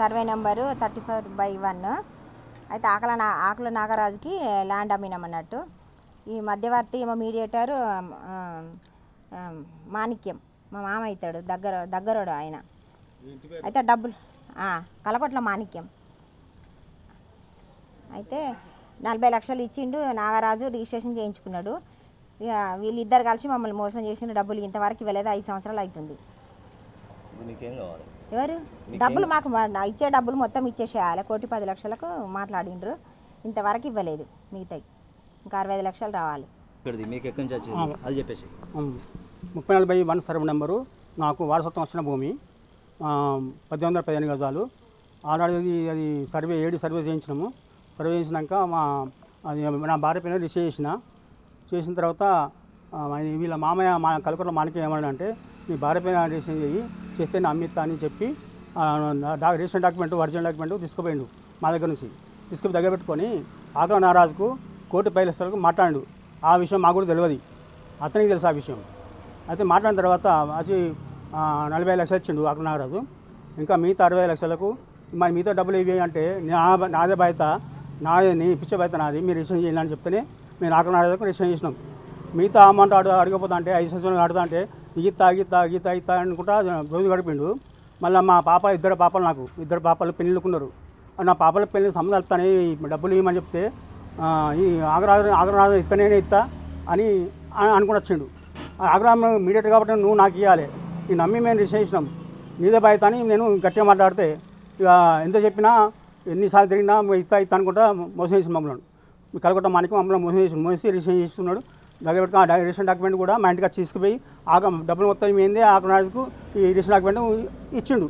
Survey number thirty four by one. అయితే ఆకల నా ఆకుల నాగరాజుకి ల్యాండ్ అమ్మినాం అన్నట్టు ఈ మధ్యవర్తి ఏమో మీడియేటర్ మాణిక్యం. మా మామ అవుతాడు దగ్గర దగ్గరోడు ఆయన. అయితే డబ్బులు కలకొట్ల మాణిక్యం. అయితే నలభై లక్షలు ఇచ్చిండు నాగరాజు రిజిస్ట్రేషన్ చేయించుకున్నాడు. ఇక వీళ్ళిద్దరు కలిసి మమ్మల్ని మోసం చేసిన డబ్బులు ఇంతవరకు ఇవ్వలేదు? ఐదు సంవత్సరాలు అవుతుంది. ఎవరు? డబ్బులు మాకు ఇచ్చే డబ్బులు మొత్తం ఇచ్చేసేయాలి. కోటి పది లక్షలకు మాట్లాడిండ్రు. ఇంతవరకు ఇవ్వలేదు మిగతాయి. ఇంకా అరవై ఐదు లక్షలు రావాలి. ఇక్కడిది మీకు ఎక్కడి నుంచి వచ్చింది? అది చెప్పేసి. ముప్పై నలభై వన్ సర్వే నెంబరు. నాకు వారసత్వం వచ్చిన భూమి. పద్దెనిమిది వందల పదిహేను గజాలు. ఆల్రెడీ అది సర్వే ఏడు సర్వే చేయించినాము. సర్వే చేసినాక మా అది నా భార్య పైన రిసీవ్ చేసిన. చేసిన తర్వాత వీళ్ళ మామయ్య మా కలకూర మానకి ఏమన్నాడంటే మీ భార్య పైన రిజిస్ట్రేషన్ చేయి చేస్తే నా అమ్మిత్తా అని చెప్పి రేషన్ డాక్యుమెంట్ ఒరిజినల్ డాక్యుమెంట్ తీసుకుపోయిండు మా దగ్గర నుంచి. తీసుకుపోయి దగ్గర పెట్టుకొని ఆగ్రహ నారాజుకు కోర్టు పది లక్షలకు మాట్లాడు ఆ విషయం మాకు కూడా తెలియదు అతనికి తెలుసు ఆ విషయం. అయితే మాట్లాడిన తర్వాత వచ్చి నలభై లక్షలు ఇచ్చిండు ఆగ్రహ నాగరాజు ఇంకా మిగతా అరవై లక్షలకు మరి మిగతా డబ్బులు ఇవి అంటే నా నాదే బాధ్యత నాదే నీ పిచ్చే బాధ్యత నాది మీరు రిజిస్ట్రేషన్ చేయాలని అని చెప్తేనే మేము ఆగ్రహ నారాజుకు రిజిస్ట్రేషన్ చేసినాం. మిగతా అమౌంట్ అడుగు అడగపోతా అంటే ఐదు సంవత్సరాలు అడుగుతా అంటే గీత గీత గీత గీత అనుకుంటా రోజు గడిపిండు. మళ్ళీ మా పాప ఇద్దరు పాపలు నాకు. ఇద్దరు పాపలు పెళ్ళిళ్ళకున్నారు. నా పాపల పెళ్ళి సంబంధాలు డబ్బులు ఇవ్వమని చెప్తే ఈ ఆగ్రహ ఆగ్రహ ఇత్తనే ఇస్తా అని అనుకుని వచ్చిండు. ఆగ్రహం మీడియట్ కాబట్టి నువ్వు నాకు ఇవ్వాలి ఈ నమ్మి మేము రిజిస్టర్ చేసినాం. నీదే బాధ్యత అని నేను గట్టిగా మాట్లాడితే ఇక ఎంత చెప్పినా ఎన్నిసార్లు తిరిగినా ఇస్తా ఇస్తా అనుకుంటా మోసం చేసి మమ్మల్ని. కలగొట్ట మనకి మమ్మల్ని మోసం చేసి మోసి రిసీవ్ చేస్తున్నాడు. దగ్గర పెట్టుకుని ఆ రిజిస్టర్ డాక్యుమెంట్ కూడా మా ఇంటికి వచ్చి తీసుకుపోయి ఆగ డబ్బులు మొత్తం ఏంది? ఆగ్రహాజుకు ఈ రిజిస్టర్ డాక్యుమెంట్ ఇచ్చిండు.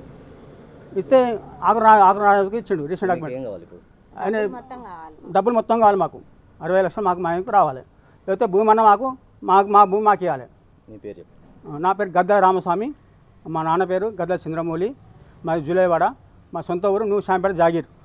ఇస్తే ఆగ్రహ ఆగ్రహాజుకు ఇచ్చిండు రిజిస్టర్ డాక్యుమెంట్. ఏం కావాలి ఇప్పుడు? ఆయన మొత్తం కావాలి. డబ్బులు మొత్తం కావాలి మాకు. అరవై లక్షలు మాకు మా ఇంటికి రావాలి. లేకపోతే భూమి అన్న మాకు మాకు మా భూమి మాకు ఇవ్వాలి. నీ పేరు చెప్పు. నా పేరు గద్ద రామస్వామి. మా నాన్న పేరు గద్ద చంద్రమౌళి. మాది జులైవాడ. మా సొంత ఊరు నువ్వు శాంపేట జాగీర్.